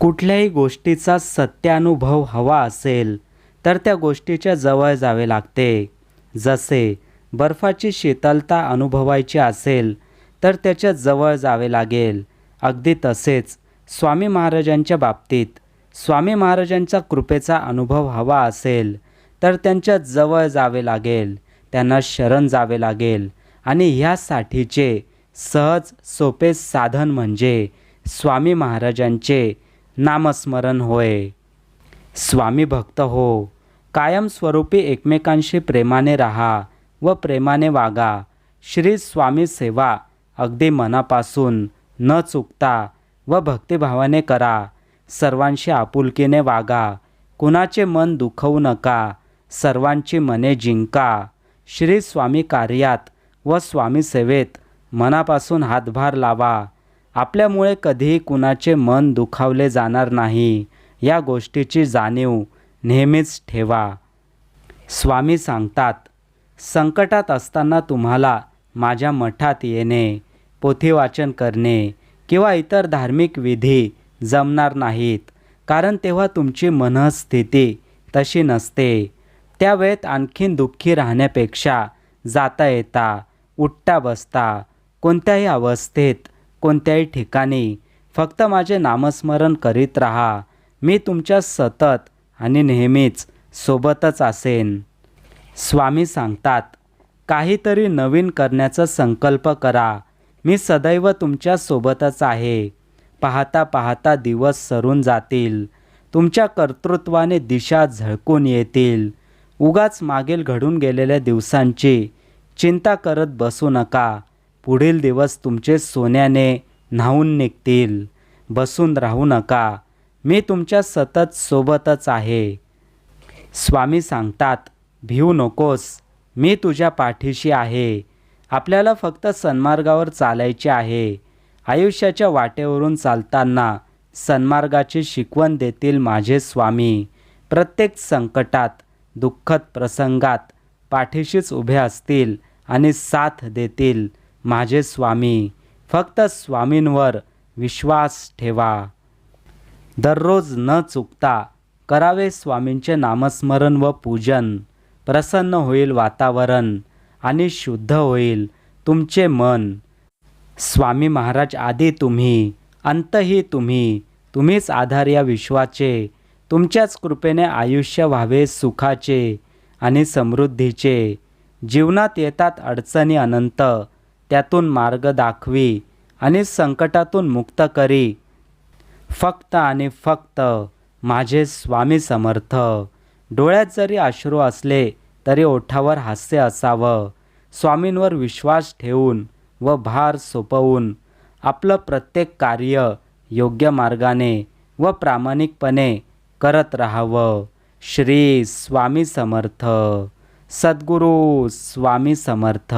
कुठल्याही गोष्टीचा सत्यानुभव हवा असेल तर त्या गोष्टीच्या जवळ जावे लागते. जसे बर्फाची शीतलता अनुभवायची असेल तर त्याच्याजवळ जावे लागेल. अगदी तसेच स्वामी महाराजांच्या बाबतीत स्वामी महाराजांचा कृपेचा अनुभव हवा असेल तर त्यांच्या जवळ जावे लागेल त्यांना शरण जावे लागेल. आणि ह्यासाठीचे सहज सोपे साधन म्हणजे स्वामी महाराजांचे नामस्मरण होय. स्वामी भक्त हो कायमस्वरूपी एकमेकांशी प्रेमाने राहा व प्रेमाने वागा. श्री स्वामी सेवा अगदी मनापासून न चुकता व भक्तिभावाने करा. सर्वांशी आपुलकीने वागा. कुणाचे मन दुखवू नका सर्वांची मने जिंका. श्री स्वामी कार्यात व स्वामी सेवेत मनापासून हातभार लावा. आपल्यामुळे कधीही कुणाचे मन दुखावले जाणार नाही. या गोष्टीची जाणीव नेहमीच ठेवा. स्वामी सांगतात संकटात असताना तुम्हाला माझ्या मठात येणे पोथीवाचन करणे किंवा इतर धार्मिक विधी जमणार नाहीत. कारण तेव्हा तुमची मनस्थिती तशी नसते. त्या वेळेत आणखीन दुःखी राहण्यापेक्षा जाता येता उठता बसता कोणत्याही अवस्थेत कोणत्याही ठिकाणी. फक्त माझे नामस्मरण करीत राहा. मी तुमच्या सतत आणि नेहमीच सोबतच असेन. स्वामी सांगतात काहीतरी नवीन करण्याचा संकल्प करा. मी सदैव तुमच्या सोबतच आहे. पाहता पाहता दिवस सरून जातील. तुमच्या कर्तृत्वाने दिशा झळकून येतील. उगाच मागील घडून गेलेल्या दिवसांची चिंता करत बसू नका. पुढील दिवस तुमचे सोन्याने न्हावून निघतील. बसून राहू नका. मी तुमच्या सतत सोबतच आहे. स्वामी सांगतात भिवू नकोस. मी तुझ्या पाठीशी आहे. आपल्याला फक्त सन्मार्गावर चालायचे आहे. आयुष्याच्या वाटेवरून चालताना सन्मार्गाची शिकवण देतील माझे स्वामी. प्रत्येक संकटात दुःखद प्रसंगात पाठीशीच उभे असतील आणि साथ देतील. माझे स्वामी फक्त स्वामींवर विश्वास ठेवा. दररोज न चुकता करावे स्वामींचे नामस्मरण व पूजन. प्रसन्न होईल वातावरण आणि शुद्ध होईल तुमचे मन. स्वामी महाराज आधी तुम्ही अंतही तुम्ही तुम्हीच आधार या विश्वाचे तुमच्याच कृपेने आयुष्य व्हावे सुखाचे आणि समृद्धीचे. जीवनात येतात अडचणी अनंत त्यातून मार्ग दाखवी आणि संकटातून मुक्त करी. फक्त आणि फक्त माझे स्वामी समर्थ. डोळ्यात जरी अश्रू असले तरी ओठावर हास्य असावं. स्वामींवर विश्वास ठेवून व भार सोपवून आपलं प्रत्येक कार्य योग्य मार्गाने व प्रामाणिकपणे करत राहावं. श्री स्वामी समर्थ. सद्गुरू स्वामी समर्थ.